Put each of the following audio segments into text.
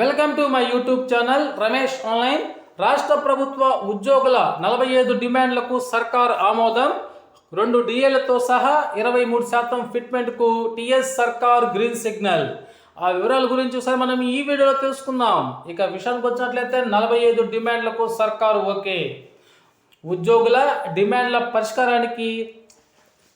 Welcome to my YouTube channel Ramesh online రాష్ట్ర ప్రభుత్వ ఉద్యోగుల నలభై ఐదు డిమాండ్లకు సర్కార్ ఆమోదం. రెండు డిఏలతో సహా ఇరవై మూడు శాతం ఫిట్మెంట్కు టీఎస్ సర్కార్ గ్రీన్ సిగ్నల్. ఆ వివరాల గురించి ఒకసారి మనం ఈ వీడియోలో తెలుసుకుందాం. ఇక విషయానికి వచ్చినట్లయితే నలభై ఐదు డిమాండ్లకు సర్కారు ఓకే. ఉద్యోగుల డిమాండ్ల పరిష్కారానికి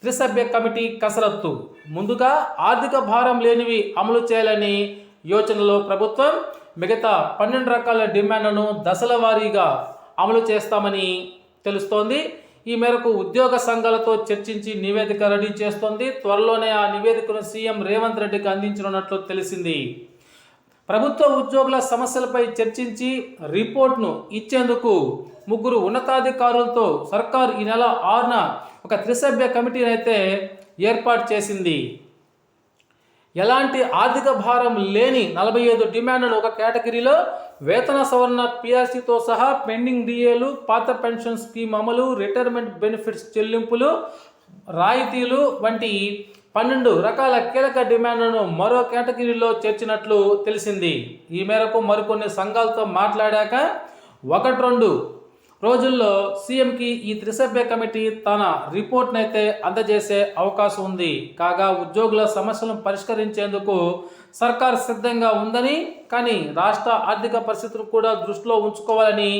త్రిసభ్య కమిటీ కసరత్తు. ముందుగా ఆర్థిక భారం లేనివి అమలు చేయాలని యోచనలో ప్రభుత్వం మిగతా పన్నెండు రకాల డిమాండ్లను దశల వారీగా అమలు చేస్తామని తెలుస్తోంది. ఈ మేరకు ఉద్యోగ సంఘాలతో చర్చించి నివేదిక రెడీ చేస్తోంది. త్వరలోనే ఆ నివేదికను సీఎం రేవంత్ రెడ్డికి అందించనున్నట్లు తెలిసింది. ప్రభుత్వ ఉద్యోగుల సమస్యలపై చర్చించి రిపోర్ట్ను ఇచ్చేందుకు ముగ్గురు ఉన్నతాధికారులతో సర్కార్ ఈ నెల ఆరున ఒక త్రిసభ్య కమిటీని అయితే ఏర్పాటు చేసింది. ఎలాంటి ఆర్థిక భారం లేని నలభై ఐదు డిమాండ్లు ఒక కేటగిరీలో వేతన సవరణ పిఆర్సీతో సహా పెండింగ్ డిఏలు పాత పెన్షన్ స్కీమ్ అమలు రిటైర్మెంట్ బెనిఫిట్స్ చెల్లింపులు రాయితీలు వంటి పన్నెండు రకాల కీలక డిమాండ్లను మరో కేటగిరీలో చేర్చినట్లు తెలిసింది. ఈ మేరకు మరికొన్ని సంఘాలతో మాట్లాడాక ఒకటి రెండు రోజుల్లో సీఎంకి ఈ త్రిసభ్య కమిటీ తన రిపోర్ట్నైతే అందజేసే అవకాశం ఉంది. కాగా ఉద్యోగుల సమస్యలను పరిష్కరించేందుకు సర్కార్ సిద్ధంగా ఉందని కానీ రాష్ట్ర ఆర్థిక పరిస్థితులు కూడా దృష్టిలో ఉంచుకోవాలని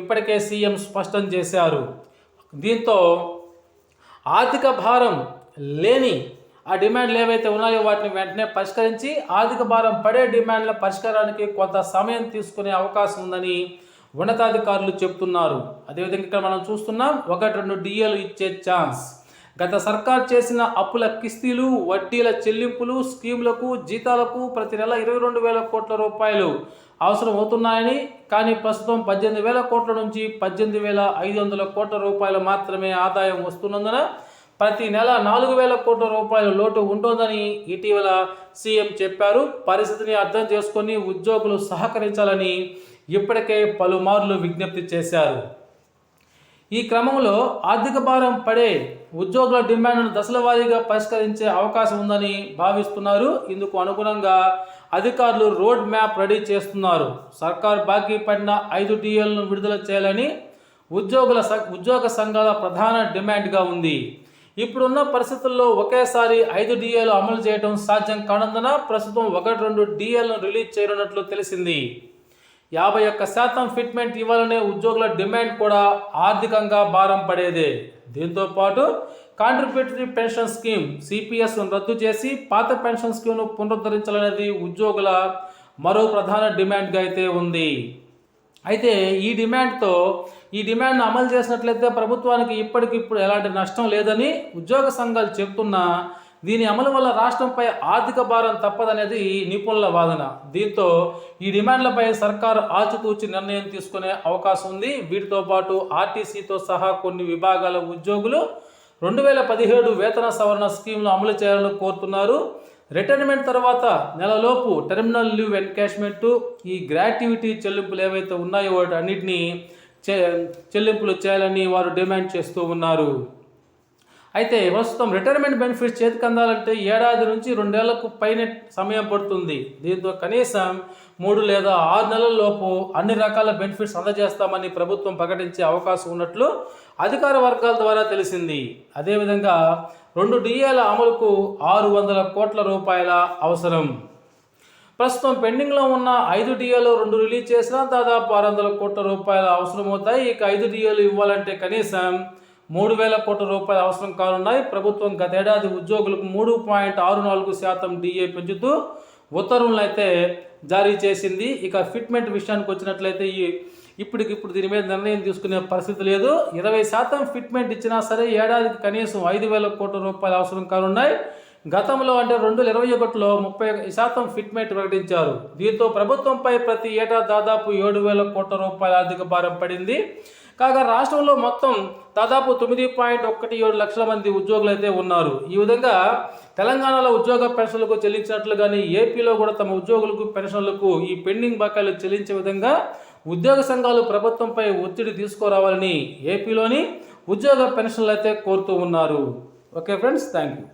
ఇప్పటికే సీఎం స్పష్టం చేశారు. దీంతో ఆర్థిక భారం లేని ఆ డిమాండ్లు ఏవైతే ఉన్నాయో వాటిని వెంటనే పరిష్కరించి ఆర్థిక భారం పడే డిమాండ్ల పరిష్కారానికి కొంత సమయం తీసుకునే అవకాశం ఉందని ఉన్నతాధికారులు చెబుతున్నారు అదేవిధంగా ఇక్కడ మనం చూస్తున్నాం ఒకటి రెండు డిఏలు ఇచ్చే ఛాన్స్. గత సర్కార్ చేసిన అప్పుల కిస్తీలు వడ్డీల చెల్లింపులు స్కీములకు జీతాలకు ప్రతి నెల ఇరవై రెండు వేల కోట్ల రూపాయలు అవసరం అవుతున్నాయని కానీ ప్రస్తుతం పద్దెనిమిది వేల కోట్ల నుంచి పద్దెనిమిది వేల ఐదు వందల కోట్ల రూపాయలు మాత్రమే ఆదాయం వస్తున్నందున ప్రతి నెల నాలుగు వేల కోట్ల రూపాయల లోటు ఉంటుందని ఇటీవల సీఎం చెప్పారు. పరిస్థితిని అర్థం చేసుకొని ఉద్యోగులు సహకరించాలని ఇప్పటికే పలుమార్లు విజ్ఞప్తి చేశారు. ఈ క్రమంలో ఆర్థిక భారం పడే ఉద్యోగుల డిమాండ్ను దశల వారీగా పరిష్కరించే అవకాశం ఉందని భావిస్తున్నారు. ఇందుకు అనుగుణంగా అధికారులు రోడ్ మ్యాప్ రెడీ చేస్తున్నారు. సర్కార్ బాకీ పడిన ఐదు టీఎల్ను విడుదల చేయాలని ఉద్యోగుల ఉద్యోగ సంఘాల ప్రధాన డిమాండ్గా ఉంది. ఇప్పుడున్న పరిస్థితుల్లో ఒకేసారి ఐదు డిఏలు అమలు చేయడం సాధ్యం కానందున ప్రస్తుతం ఒకటి రెండు డిఏలను రిలీజ్ చేయనున్నట్లు తెలిసింది. యాభై ఒక్క శాతం ఫిట్మెంట్ ఇవ్వాలనే ఉద్యోగుల డిమాండ్ కూడా ఆర్థికంగా భారం పడేదే. దీంతో పాటు కాంట్రిబ్యూటరీ పెన్షన్ స్కీమ్ సిపిఎస్ను రద్దు చేసి పాత పెన్షన్ స్కీమ్ను పునరుద్ధరించాలనేది ఉద్యోగుల మరో ప్రధాన డిమాండ్గా అయితే ఉంది. అయితే ఈ డిమాండ్తో ఈ డిమాండ్ను అమలు చేసినట్లయితే ప్రభుత్వానికి ఇప్పటికిప్పుడు ఎలాంటి నష్టం లేదని ఉద్యోగ సంఘాలు చెప్తున్నా దీని అమలు వల్ల రాష్ట్రంపై ఆర్థిక భారం తప్పదనేది నిపుణుల వాదన. దీంతో ఈ డిమాండ్లపై సర్కారు ఆచితూచి నిర్ణయం తీసుకునే అవకాశం ఉంది. వీటితో పాటు ఆర్టీసీతో సహా కొన్ని విభాగాల ఉద్యోగులు రెండు వేల పదిహేడు వేతన సవరణ స్కీమ్ను అమలు చేయాలని కోరుతున్నారు. రిటైర్మెంట్ తర్వాత నెలలోపు టెర్మినల్ లీవ్ ఎన్కాష్మెంటు ఈ గ్రాట్యుటీ చెల్లింపులు ఏవైతే ఉన్నాయో వాటి అన్నిటినీ చె చెల్లింపులు చేయాలని వారు డిమాండ్ చేస్తూ ఉన్నారు. అయితే ప్రస్తుతం రిటైర్మెంట్ బెనిఫిట్స్ చేతికి అందాలంటే ఏడాది నుంచి రెండేళ్ళకు పైన సమయం పడుతుంది. దీంతో కనీసం మూడు లేదా ఆరు నెలల లోపు అన్ని రకాల బెనిఫిట్స్ అందజేస్తామని ప్రభుత్వం ప్రకటించే అవకాశం ఉన్నట్లు అధికార వర్గాల ద్వారా తెలిసింది. అదేవిధంగా రెండు డిఏల అమలుకు ఆరు వందల కోట్ల రూపాయల అవసరం. ప్రస్తుతం పెండింగ్లో ఉన్న ఐదు డిఏలు రెండు రిలీజ్ చేసినా దాదాపు ఆరు వందల కోట్ల రూపాయలు అవసరం అవుతాయి ఇక ఐదు డిఏలు ఇవ్వాలంటే కనీసం మూడు వేల కోట్ల రూపాయలు అవసరం కానున్నాయి. ప్రభుత్వం గతేడాది ఉద్యోగులకు మూడు పాయింట్ ఆరు నాలుగు శాతం డిఏ పెంచుతూ ఉత్తర్వులను అయితే జారీ చేసింది. ఇక ఫిట్మెంట్ విషయానికి వచ్చినట్లయితే ఈ ఇప్పటికిప్పుడు దీని మీద నిర్ణయం తీసుకునే పరిస్థితి లేదు. ఇరవై శాతం ఫిట్మెంట్ ఇచ్చినా సరే ఏడాదికి కనీసం ఐదు వేల కోట్ల రూపాయలు అవసరం కానున్నాయి. గతంలో అంటే రెండు వేల ఇరవై ఒకటిలో ముప్పై శాతం ఫిట్మెంట్ ప్రకటించారు. దీంతో ప్రభుత్వంపై ప్రతి ఏటా దాదాపు ఏడు వేల కోట్ల రూపాయల ఆర్థిక భారం పడింది. కాగా రాష్ట్రంలో మొత్తం దాదాపు తొమ్మిది పాయింట్ ఒకటి ఏడు లక్షల మంది ఉద్యోగులు అయితే ఉన్నారు. ఈ విధంగా తెలంగాణలో ఉద్యోగ పెన్షన్లకు చెల్లించినట్లుగానే ఏపీలో కూడా తమ ఉద్యోగులకు పెన్షన్లకు ఈ పెండింగ్ బకాయిలు చెల్లించే విధంగా ఉద్యోగ సంఘాలు ప్రభుత్వంపై ఒత్తిడి తీసుకురావాలని ఏపీలోని ఉద్యోగ పెన్షన్లు అయితే కోరుతూ ఉన్నారు. Okay friends thank you